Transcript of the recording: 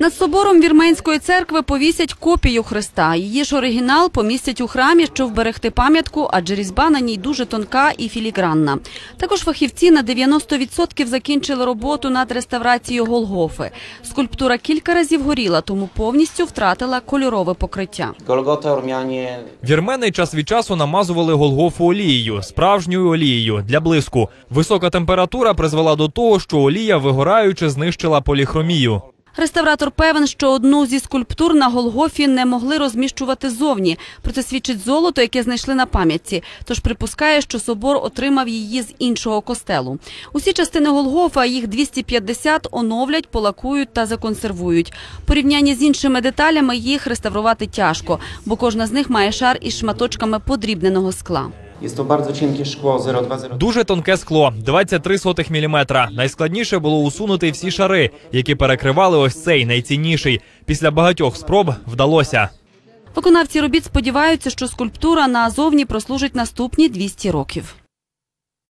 Над собором Вірменської церкви повісять копію Христа. Її ж оригінал помістять у храмі, щоб вберегти пам'ятку, адже різьба на ній дуже тонка і філігранна. Також фахівці на 90% закінчили роботу над реставрацією Голгофи. Скульптура кілька разів горіла, тому повністю втратила кольорове покриття. Вірмени час від часу намазували Голгофу олією, справжньою олією для блиску. Висока температура призвела до того, що олія, вигораючи, знищила поліхромію. Реставратор певен, що одну зі скульптур на Голгофі не могли розміщувати зовні. Про це свідчить золото, яке знайшли на пам'ятці. Тож припускає, що собор отримав її з іншого костелу. Усі частини Голгофа, їх 250, оновлять, полакують та законсервують. Порівнянні з іншими деталями їх реставрувати тяжко, бо кожна з них має шар із шматочками подрібненого скла. To bardzo cienkie szkło 0202. Дуже тонке скло 23 сотих міліметра. Найскладніше було усунути всі шари, які перекривали ось цей найцінніший. Після багатьох спроб вдалося. Виконавці робіт сподіваються, що скульптура назовні прослужить наступні 200 років.